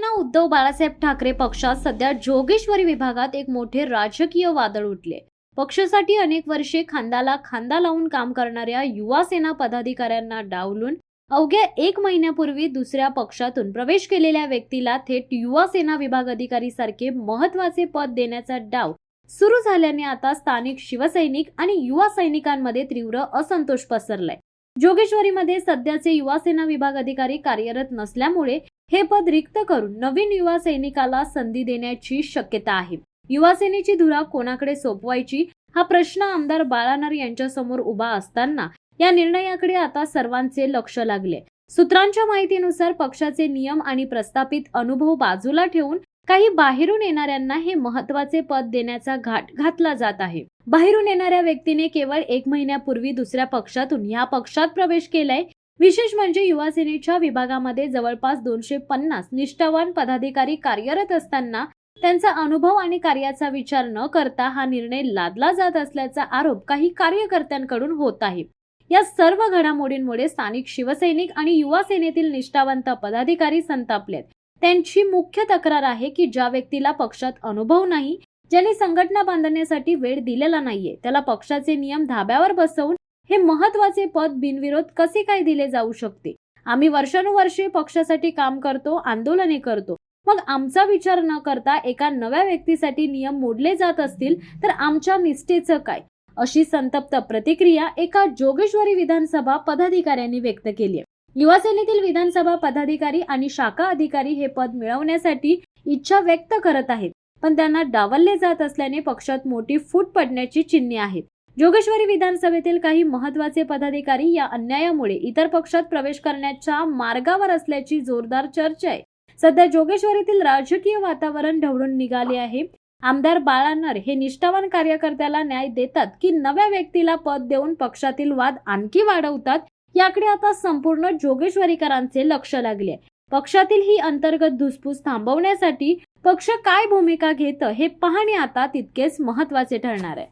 शिवसेना उद्धव बाळासाहेब ठाकरे पक्षात सध्या जोगेश्वरी विभागात एक मोठे राजकीय वादळ उठले. पक्षासाठी अनेक वर्षे खांदाला खांदा लावून काम करणाऱ्या युवा सेना पदाधिकाऱ्यांना डावलून अवघ्या एक महिन्यापूर्वी दुसऱ्या पक्षातून प्रवेश केलेल्या व्यक्तीला थेट युवा सेना विभाग अधिकारी सारखे महत्त्वाचे पद देण्याचा डाव सुरू झाल्याने आता स्थानिक शिवसैनिक आणि युवा सैनिकांमध्ये तीव्र असंतोष पसरलाय. जोगेश्वरीमध्ये सध्याचे युवा सेना विभाग अधिकारी कार्यरत नसल्यामुळे हे पद रिक्त करून नवीन युवा सैनिकाला संधी देण्याची शक्यता आहे. युवा सेनेची धुरा कोणाकडे सोपवायची? हा प्रश्न आमदार बाळानार यांच्या समोर उभा असताना या निर्णयाकडे आता सर्वांचे लक्ष लागले. सूत्रांच्या माहितीनुसार पक्षाचे नियम आणि प्रस्थापित अनुभव बाजूला ठेवून काही बाहेरून येणाऱ्यांना हे महत्त्वाचे पद देण्याचा घाट घातला जात आहे. बाहेरून येणाऱ्या व्यक्तीने केवळ एक महिन्यापूर्वी दुसऱ्या पक्षातून या पक्षात प्रवेश केलाय. विशेष म्हणजे युवा सेनेच्या विभागामध्ये जवळपास दोनशे पन्नास निष्ठावान पदाधिकारी कार्यरत असताना त्यांचा अनुभव आणि कार्याचा विचार न करता हा निर्णय लादला जात असल्याचा आरोप काही कार्यकर्त्यांकडून होत आहे. या सर्व घडामोडींमुळे स्थानिक शिवसैनिक आणि युवा सेनेतील निष्ठावंत पदाधिकारी संतापलेत. त्यांची मुख्य तक्रार आहे की ज्या व्यक्तीला पक्षात अनुभव नाही ज्यांनी संघटना बांधण्यासाठी वेळ दिलेला नाहीये त्याला पक्षाचे नियम धाब्यावर बसवून हे महत्त्वाचे पद बिनविरोध कसे काय दिले जाऊ शकते? आम्ही वर्षानुवर्षे पक्षासाठी काम करतो आंदोलने करतो. मग आमचा विचार न करता एका नव्या व्यक्तीसाठी नियम मोडले जात असतील तर आमच्या निष्ठेचं काय? अशी संतप्त प्रतिक्रिया एका जोगेश्वरी विधानसभा पदाधिकाऱ्यांनी व्यक्त केली आहे. युवासेनेतील विधानसभा पदाधिकारी आणि शाखा अधिकारी हे पद मिळवण्यासाठी इच्छा व्यक्त करत आहेत. पण त्यांना डावलले जात असल्याने पक्षात मोठी फूट पडण्याची चिन्हे आहेत. जोगेश्वरी विधानसभेतील काही महत्त्वाचे पदाधिकारी या अन्यायामुळे इतर पक्षात प्रवेश करण्याच्या मार्गावर असल्याची जोरदार चर्चा आहे. सध्या जोगेश्वरीतील राजकीय वातावरण ढवळून निघाले आहे. आमदार बाळानर हे निष्ठावान कार्यकर्त्याला न्याय देतात की नव्या व्यक्तीला पद देऊन पक्षातील वाद आणखी वाढवतात याकडे आता संपूर्ण जोगेश्वरीकरांचे लक्ष लागले आहे. पक्षातील ही अंतर्गत धुसफूस थांबवण्यासाठी पक्ष काय भूमिका घेतं हे पाहणे आता तितकेच महत्त्वाचे ठरणार आहे.